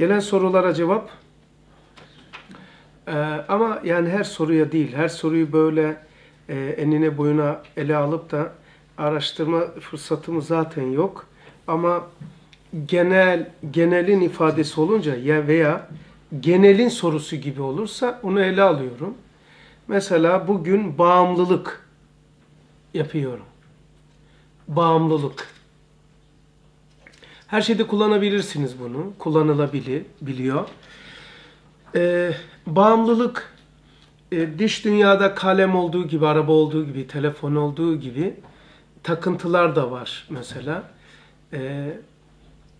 Gelen sorulara cevap. Ee, ama yani her soruya değil, her soruyu böyle e, enine boyuna ele alıp da araştırma fırsatımız zaten yok. Ama genel genelin ifadesi olunca ya veya genelin sorusu gibi olursa onu ele alıyorum. Mesela bugün bağımlılık yapıyorum. Bağımlılık. Her şeyde kullanabilirsiniz bunu. Kullanılabiliyor. Biliyor. Ee, bağımlılık e, dış dünyada kalem olduğu gibi, araba olduğu gibi, telefon olduğu gibi takıntılar da var mesela. Ee,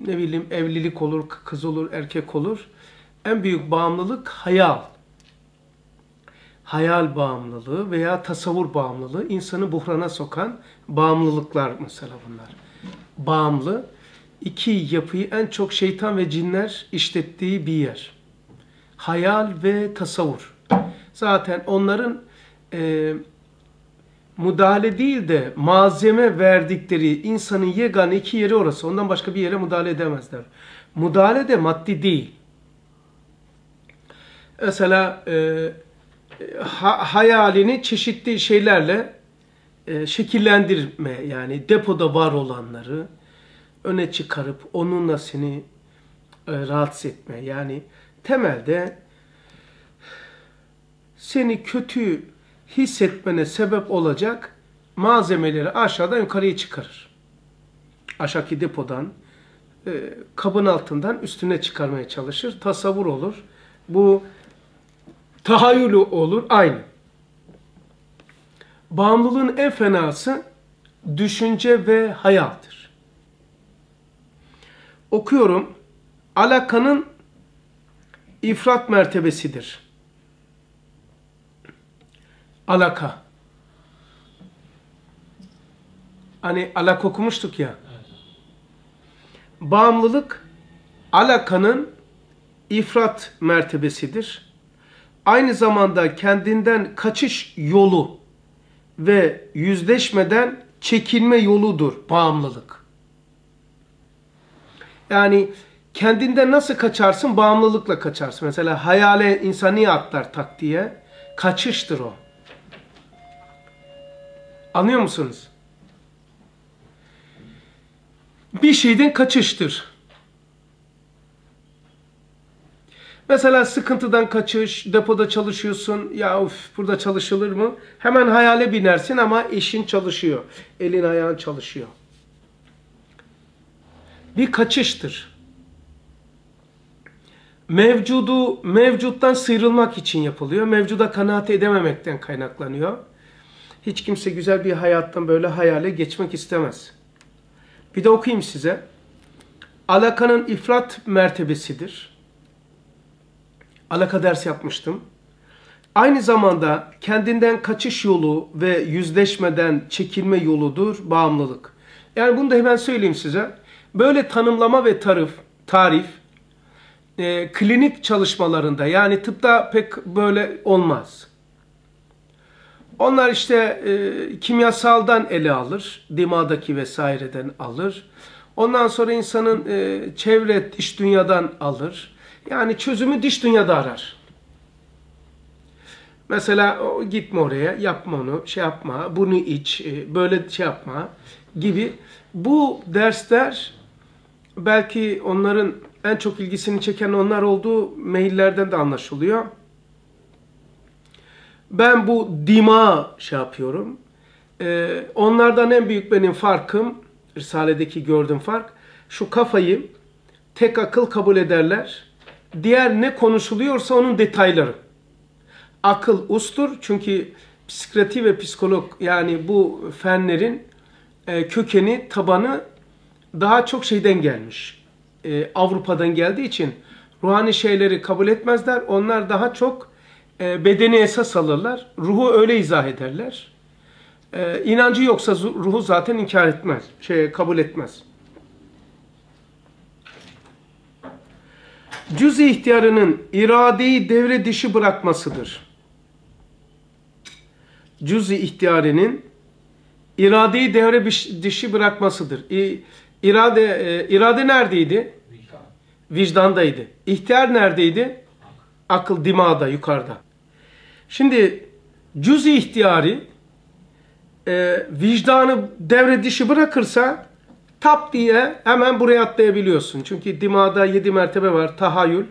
ne bileyim evlilik olur, kız olur, erkek olur. En büyük bağımlılık hayal. Hayal bağımlılığı veya tasavvur bağımlılığı insanı buhrana sokan bağımlılıklar mesela bunlar. Bağımlı iki yapıyı en çok şeytan ve cinler işlettiği bir yer. Hayal ve tasavvur. Zaten onların e, müdahale değil de malzeme verdikleri insanın yegane iki yeri orası. Ondan başka bir yere müdahale edemezler. Müdahale de maddi değil. Mesela e, ha, hayalini çeşitli şeylerle e, şekillendirme yani depoda var olanları öne çıkarıp onunla seni e, rahatsız etme. Yani temelde seni kötü hissetmene sebep olacak malzemeleri aşağıdan yukarıya çıkarır. Aşağıki depodan, e, kabın altından üstüne çıkarmaya çalışır. Tasavvur olur. Bu tahayyülü olur. Aynı. Bağımlılığın en fenası düşünce ve hayaldir. Okuyorum. Alakanın ifrat mertebesidir. Alaka. Hani alak okumuştuk ya. Bağımlılık alakanın ifrat mertebesidir. Aynı zamanda kendinden kaçış yolu ve yüzleşmeden çekilme yoludur bağımlılık. Yani kendinden nasıl kaçarsın? Bağımlılıkla kaçarsın. Mesela hayale insani atlar taktiğe kaçıştır o. Anlıyor musunuz? Bir şeyden kaçıştır. Mesela sıkıntıdan kaçış, depoda çalışıyorsun. Ya of burada çalışılır mı? Hemen hayale binersin ama işin çalışıyor. Elin ayağın çalışıyor. Bir kaçıştır. Mevcudu, mevcuttan sıyrılmak için yapılıyor. Mevcuda kanaat edememekten kaynaklanıyor. Hiç kimse güzel bir hayattan böyle hayale geçmek istemez. Bir de okuyayım size. Alakanın ifrat mertebesidir. Alaka ders yapmıştım. Aynı zamanda kendinden kaçış yolu ve yüzleşmeden çekilme yoludur bağımlılık. Yani bunu da hemen söyleyeyim size. Böyle tanımlama ve tarif, tarif e, klinik çalışmalarında yani tıpta pek böyle olmaz. Onlar işte e, kimyasaldan ele alır, dimadaki vesaireden alır. Ondan sonra insanın e, çevre dış dünyadan alır. Yani çözümü dış dünyada arar. Mesela gitme oraya, yapma onu, şey yapma, bunu iç, e, böyle şey yapma gibi. Bu dersler belki onların en çok ilgisini çeken onlar olduğu maillerden de anlaşılıyor. Ben bu dima şey yapıyorum. Ee, onlardan en büyük benim farkım, Risale'deki gördüğüm fark, şu kafayı tek akıl kabul ederler. Diğer ne konuşuluyorsa onun detayları. Akıl ustur çünkü psikiyatri ve psikolog yani bu fenlerin e, kökeni, tabanı daha çok şeyden gelmiş. E, Avrupa'dan geldiği için ruhani şeyleri kabul etmezler. Onlar daha çok e, bedeni esas alırlar. Ruhu öyle izah ederler. E, inancı yoksa ruhu zaten inkar etmez. Şey, kabul etmez. Cüz-i ihtiyarının iradeyi devre dışı bırakmasıdır. Cüz-i ihtiyarının iradeyi devre dışı bırakmasıdır. İrade, e, irade neredeydi? vicdandaydı. İhtiyar neredeydi? Akıl dimağda, yukarıda. Şimdi cüz-i ihtiyari e, vicdanı devre dışı bırakırsa tap diye hemen buraya atlayabiliyorsun. Çünkü dimağda yedi mertebe var. Tahayyül.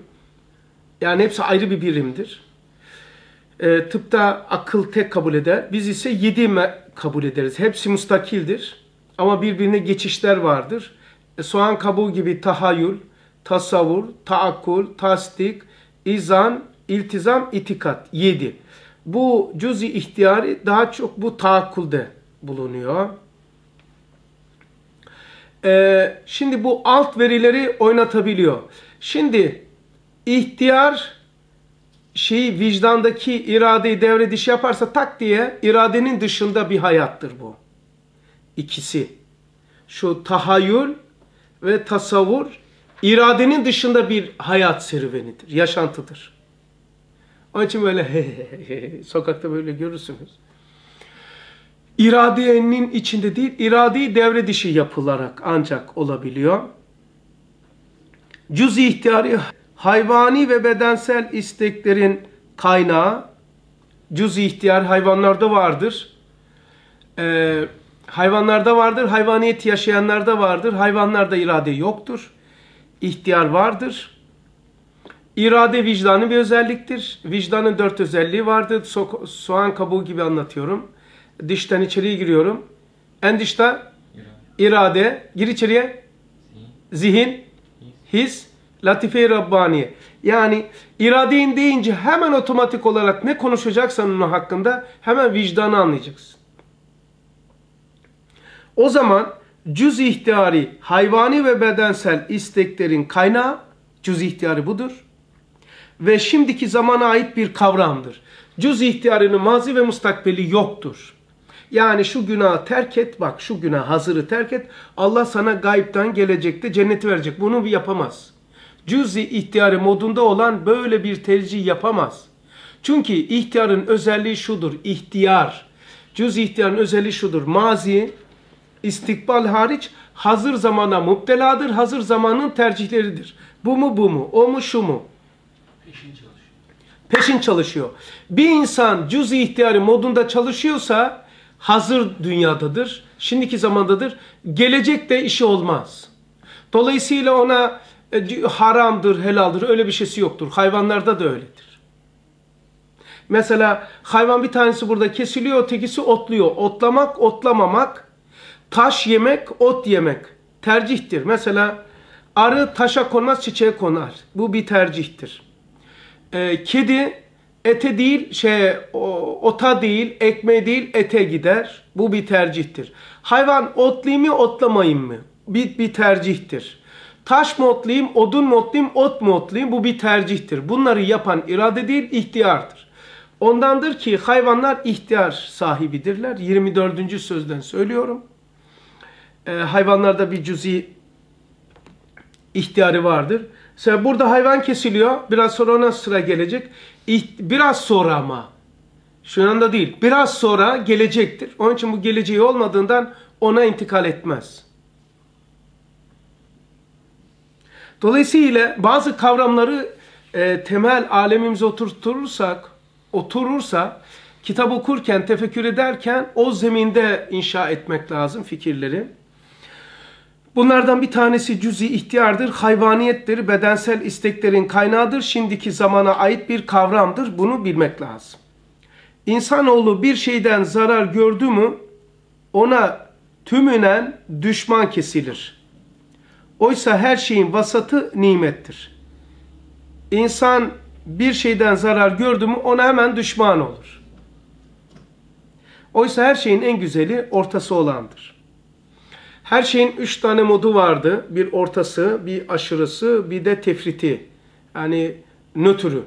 Yani hepsi ayrı bir birimdir. E, tıpta akıl tek kabul eder. Biz ise yedi kabul ederiz. Hepsi mustakildir. Ama birbirine geçişler vardır. E, soğan kabuğu gibi tahayyül, tasavvur, taakkul, tasdik, izan, iltizam, itikat. Yedi. Bu cüz-i ihtiyari daha çok bu taakkulde bulunuyor. Ee, şimdi bu alt verileri oynatabiliyor. Şimdi ihtiyar şeyi vicdandaki iradeyi devre dışı yaparsa tak diye iradenin dışında bir hayattır bu. İkisi. Şu tahayyül ve tasavvur iradenin dışında bir hayat serüvenidir, yaşantıdır. Onun için böyle sokakta böyle görürsünüz. İradenin içinde değil, iradeyi devre dışı yapılarak ancak olabiliyor. Cüz-i ihtiyari hayvani ve bedensel isteklerin kaynağı cüz-i ihtiyar hayvanlarda vardır. Ee, hayvanlarda vardır, hayvaniyet yaşayanlarda vardır. Hayvanlarda irade yoktur. İhtiyar vardır. İrade vicdanın bir özelliktir. Vicdanın dört özelliği vardır. So soğan kabuğu gibi anlatıyorum. Dişten içeriye giriyorum. En dışta irade. Gir içeriye. Zihin. His. Latife-i Rabbaniye. Yani iradeyin deyince hemen otomatik olarak ne konuşacaksan onun hakkında hemen vicdanı anlayacaksın. O zaman cüz ihtiyari hayvani ve bedensel isteklerin kaynağı cüz ihtiyari budur ve şimdiki zamana ait bir kavramdır. Cüz ihtiyarının mazi ve mustakbeli yoktur. Yani şu günahı terk et, bak şu günah hazırı terk et. Allah sana gayipten gelecekte cenneti verecek. Bunu yapamaz. Cüz-i ihtiyarı modunda olan böyle bir tercih yapamaz. Çünkü ihtiyarın özelliği şudur, ihtiyar. Cüz-i ihtiyarın özelliği şudur, mazi, istikbal hariç hazır zamana muптeladır, hazır zamanın tercihleridir. Bu mu bu mu, o mu şu mu? Peşin çalışıyor. Peşin çalışıyor. Bir insan cüz ihtiyarı modunda çalışıyorsa hazır dünyadadır. Şimdiki zamandadır. Gelecekte işi olmaz. Dolayısıyla ona e, haramdır, helaldir öyle bir şeysi yoktur. Hayvanlarda da öyledir. Mesela hayvan bir tanesi burada kesiliyor, ötekisi otluyor. Otlamak, otlamamak, taş yemek, ot yemek tercihtir. Mesela arı taşa konmaz, çiçeğe konar. Bu bir tercihtir e, kedi ete değil şey ota değil ekmeğe değil ete gider. Bu bir tercihtir. Hayvan otlayayım mı otlamayayım mı? Bir, bir tercihtir. Taş mı otlayayım, odun mu otlayayım, ot mu otlayayım? Bu bir tercihtir. Bunları yapan irade değil, ihtiyardır. Ondandır ki hayvanlar ihtiyar sahibidirler. 24. sözden söylüyorum. Ee, hayvanlarda bir cüzi ihtiyarı vardır. Mesela burada hayvan kesiliyor. Biraz sonra ona sıra gelecek. Biraz sonra ama. Şu anda değil. Biraz sonra gelecektir. Onun için bu geleceği olmadığından ona intikal etmez. Dolayısıyla bazı kavramları e, temel alemimize oturturursak, oturursa kitap okurken, tefekkür ederken o zeminde inşa etmek lazım fikirleri. Bunlardan bir tanesi cüzi ihtiyardır, hayvaniyettir, bedensel isteklerin kaynağıdır, şimdiki zamana ait bir kavramdır. Bunu bilmek lazım. İnsanoğlu bir şeyden zarar gördü mü ona tümünen düşman kesilir. Oysa her şeyin vasatı nimettir. İnsan bir şeyden zarar gördü mü ona hemen düşman olur. Oysa her şeyin en güzeli ortası olandır. Her şeyin üç tane modu vardı. Bir ortası, bir aşırısı, bir de tefriti. Yani nötrü.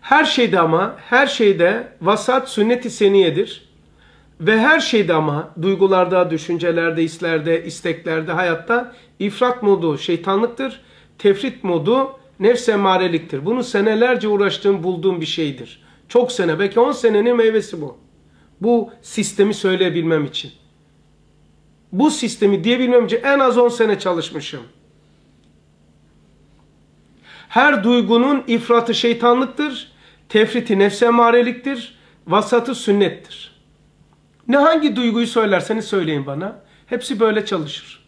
Her şeyde ama, her şeyde vasat sünnet-i seniyedir. Ve her şeyde ama duygularda, düşüncelerde, hislerde, isteklerde, hayatta ifrat modu şeytanlıktır. Tefrit modu nefs emareliktir. Bunu senelerce uğraştığım, bulduğum bir şeydir. Çok sene, belki 10 senenin meyvesi bu. Bu sistemi söyleyebilmem için bu sistemi diyebilmem için en az 10 sene çalışmışım. Her duygunun ifratı şeytanlıktır, tefriti nefse emareliktir, vasatı sünnettir. Ne hangi duyguyu söylerseniz söyleyin bana. Hepsi böyle çalışır.